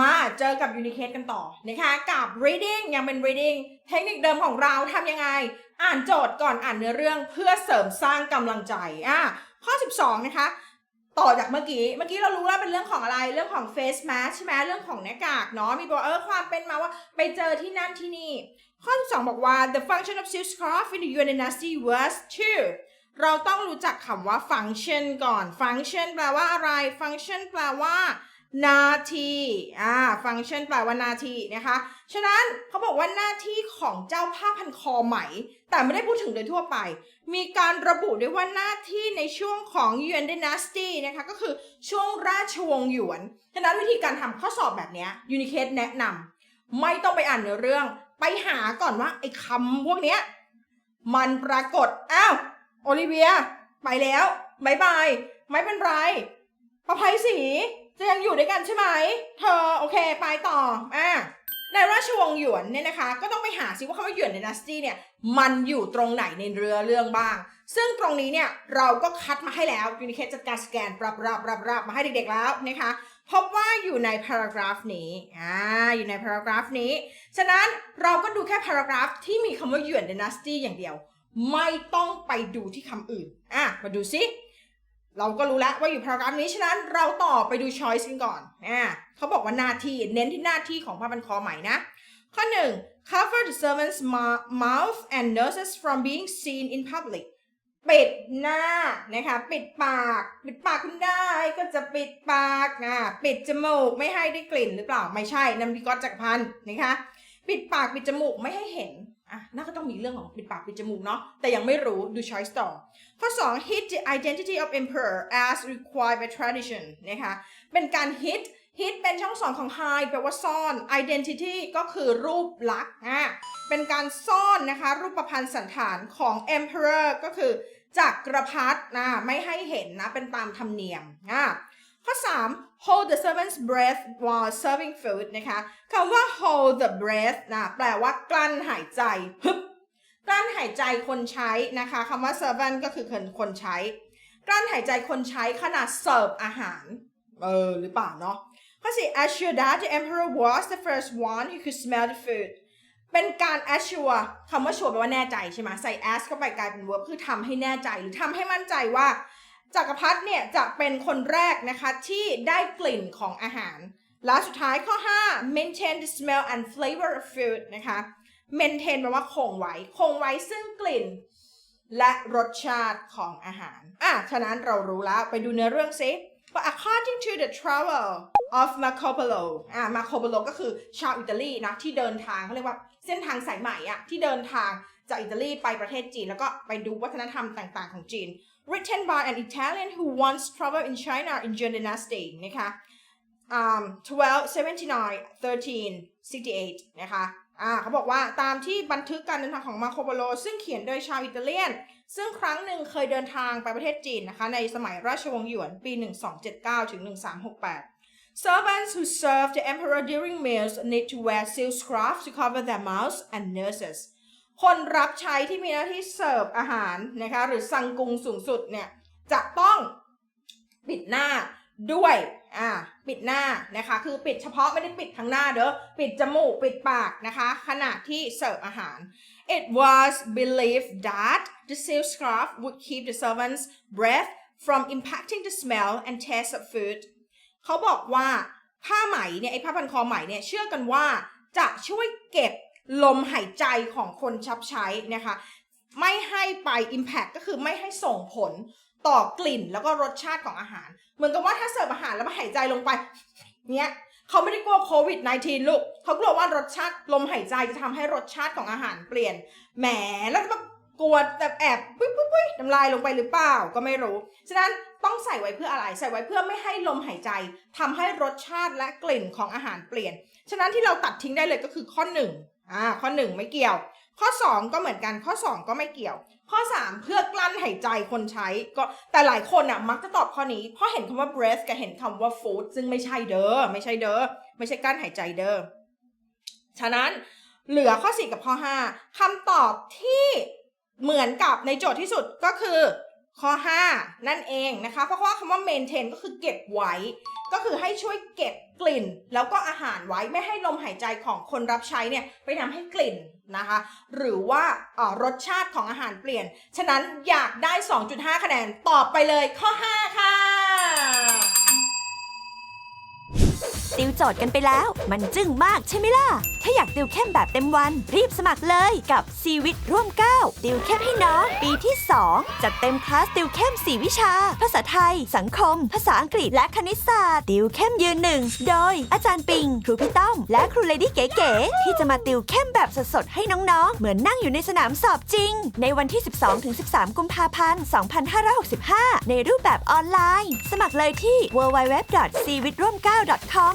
มาเจอกับ Unicase กันต่อนะคะกับ reading ยังเป็น reading เทคนิคเดิมของเราทำยังไง อ่านโจทย์ก่อนอ่านเนื้อเรื่องเพื่อเสริมสร้างกำลังใจอะข้อ 12 นะคะ ต่อจากเมื่อกี้ เมื่อกี้เรารู้แล้วเป็นเรื่องของอะไรเรื่องของ face mask ใช่ไหมเรื่องของหน้ากากเนาะมีบอกเออความเป็นมาว่าไปเจอที่นั่นที่นี่ ข้อ 12 บอกว่า the function of silk scarf in the Yuan dynasty was to เราต้องรู้จักคำว่า function ก่อน function แปลว่าอะไร function แปลว่า นาทีอ่า function แปลว่านาทีนะคะ ฉะนั้นเขาบอกว่าหน้าที่ของเจ้าผ้าพันคอไหม แต่ไม่ได้พูดถึงโดยทั่วไป มีการระบุด้วยว่าหน้าที่ในช่วงของ Yuan Dynasty นะคะก็คือช่วงราชวงศ์หยวน ฉะนั้นวิธีการทำข้อสอบแบบนี้ย Unicase แนะนำไม่ต้องไปอ่านเนื้อเรื่อง ไปหาก่อนว่าไอ้คำพวกเนี้ยมันปรากฏ อ้าวโอลิเวีย ไปแล้วบายบาย ไม่เป็นไรประภัยศรี จะยังอยู่ด้วยกันใช่ไหม เธอโอเค ไปต่ออะในราชวงศ์หยวนเนี่ยนะคะ ก็ต้องไปหาซิว่าคำว่าหยวนในนัสตี้เนี่ยมันอยู่ตรงไหนในเรือเรื่องบ้าง ซึ่งตรงนี้เนี่ยเราก็คัดมาให้แล้วยูนิเคจัดการสแกนปรับรับรับรับมาให้เด็กๆแล้วนะคะพบว่าอยู่ในพารากราฟนี้อ่าอยู่ในพารากราฟนี้ ฉะนั้นเราก็ดูแค่พารากราฟที่มีคำว่าหยวนในนัสตี้อย่างเดียว ไม่ต้องไปดูที่คำอื่นอะมาดูซิ เราก็รู้แล้วว่าอยู่พารากราฟนี้ฉะนั้นเราต่อไปดู choice กันก่อนอ่าเขาบอกว่าหน้าที่เน้นที่หน้าที่ของผ้าพันคอใหม่นะ ข้อหนึ่ง cover the servants' mouth and noses from being seen in public ปิดหน้านะคะปิดปาก ปิดปากคุณได้ก็จะปิดปากนะปิดจมูกไม่ให้ได้กลิ่นหรือเปล่าไม่ใช่นั่นพี่ก๊อตจักรพันนะคะ ปิดปากปิดจมูกไม่ให้เห็น อะน่าก็ต้องมีเรื่องของปิดปากปิดจมูกเนาะแต่ยังไม่รู้ดู choice ต่อ ข้อ 2 hit the identity of emperor as required by tradition นะคะเป็นการ hit hit เป็นช่องสองของ hide แปลว่าซ่อน identity ก็คือรูปลักษณ์อะเป็นการซ่อนนะคะ รูปพันธ์สันฐานของ emperor ก็คือจักรพรรดินะไม่ให้เห็นนะเป็นตามธรรมเนียมอะ ข้อ 3 hold the servant's breath while serving food นะคะคำว่า hold the breath นะแปลว่ากลั้นหายใจฮึบกลั้นหายใจคนใช้นะคะคำว่า servant ก็คือคนคนใช้ กลั้นหายใจคนใช้ขณะเสิร์ฟอาหาร เออ หรือเปล่าเนาะข้อสี่ assure that the emperor was the first one who could smell the food เป็นการ assure คำว่า sure แปลว่าแน่ใจใช่ไหมใส่ as เข้าไปกลายเป็น verb คือทำให้แน่ใจหรือทำให้มั่นใจว่า จักรพรรดิเนี่ยจะเป็นคนแรกนะคะที่ได้กลิ่นของอาหาร และสุดท้ายข้อ 5 maintain the smell and flavor of food นะคะ maintain แปลว่าคงไว้ คงไว้ซึ่งกลิ่น และรสชาติของอาหาร อะ ฉะนั้นเรารู้แล้ว ไปดูเนื้อเรื่องซิว่า according to the travel of Marco Polo อะ Marco Polo ก็คือชาวอิตาลีนะที่เดินทางเขาเรียกว่าเส้นทางสายใหม่อะที่เดินทางจากอิตาลีไปประเทศจีน แล้วก็ไปดูวัฒนธรรมต่างๆของจีน written by an Italian who once traveled in China in Yuan Dynasty นะคะ um, 12 79 13 68 นะคะ อ่าเขาบอกว่าตามที่บันทึกการเดินทางของมาโคโปโล ซึ่งเขียนโดยชาวอิตาเลียน ซึ่งครั้งหนึ่งเคยเดินทางไปประเทศจีนนะคะ ในสมัยราชวงศ์หยวนปี 1279 ถึง 1368 Servants who serve the emperor during meals need to wear silk scarves to cover their mouths and noses คนรับใช้ที่มีหน้าที่เสิร์ฟอาหารนะคะหรือซังกุงสูงสุดเนี่ยจะต้องปิดหน้าด้วยอ่าปิดหน้านะคะ คือปิดเฉพาะไม่ได้ปิดทั้งหน้าเด้อปิดจมูกปิดปากนะคะ ขณะที่เสิร์ฟอาหาร It was believed that the silk scarf would keep the servants' breath from impacting the smell and taste of food เขาบอกว่าผ้าไหมเนี่ยไอ้ผ้าพันคอไหมเนี่ยเชื่อกันว่าจะช่วยเก็บ ลมหายใจของคนชับใช้นะคะ ไม่ให้ไป impact ก็คือไม่ให้ส่งผลต่อกลิ่นแล้วก็รสชาติของอาหาร เหมือนกับว่าถ้าเสิร์ฟอาหารแล้วมาหายใจลงไปเนี้ยเขาไม่ได้กลัวโควิด -19 ลูกเขากลัวว่ารสชาติลมหายใจจะทำให้รสชาติของอาหารเปลี่ยน แหมแล้วจะมากลัวแบบแอบปุ๊บปุ๊บปุ๊บน้ำลายลงไปหรือเปล่าก็ไม่รู้ ฉะนั้นต้องใส่ไว้เพื่ออะไร ใส่ไว้เพื่อไม่ให้ลมหายใจทำให้รสชาติและกลิ่นของอาหารเปลี่ยน ฉะนั้นที่เราตัดทิ้งได้เลยก็คือข้อหนึ่ง อ่าข้อหนึ่งไม่เกี่ยว ข้อ2ก็เหมือนกันข้อ2ก็ไม่เกี่ยว ข้อ3เพื่อกลั้นหายใจคนใช้ก็แต่หลายคนอะมักจะตอบข้อนี้เพราะเห็นคำว่า breath กับเห็นคำว่า food ซึ่งไม่ใช่เด้อไม่ใช่เด้อไม่ใช่กลั้นหายใจเด้อฉะนั้นเหลือข้อ4กับข้อ5คำตอบที่เหมือนกับในโจทย์ที่สุดก็คือข้อ 5 นั่นเองนะคะ เพราะว่าคำว่า maintain ก็คือเก็บไว้ ก็คือให้ช่วยเก็บกลิ่น แล้วก็อาหารไว้ไม่ให้ลมหายใจของคนรับใช้เนี่ยไปทำให้กลิ่นนะคะ หรือว่าออรสชาติของอาหารเปลี่ยน ฉะนั้นอยากได้ 2.5 คะแนนตอบไปเลยข้อ 5 ค่ะ ติวโจทย์กันไปแล้ว มันจึ้งมากใช่ไหมล่ะ ถ้าอยากติวเข้มแบบเต็มวัน รีบสมัครเลยกับซีวิตร่วม9ติวเข้มให้น้องปีที่ 2 จัดเต็มคลาสติวเข้ม 4 วิชา ภาษาไทย สังคม ภาษาอังกฤษและคณิตศาสตร์ ติวเข้มยืนหนึ่งโดย อาจารย์ปิง ครูพี่ต้อม และครูเลดี้เก๋ๆที่จะมาติวเข้มแบบสดๆให้น้องๆ เหมือนนั่งอยู่ในสนามสอบจริง ในวันที่ 12-13 กุมภาพันธ์ 2565 ในรูปแบบออนไลน์ สมัครเลยที่ www.cvitroom9.com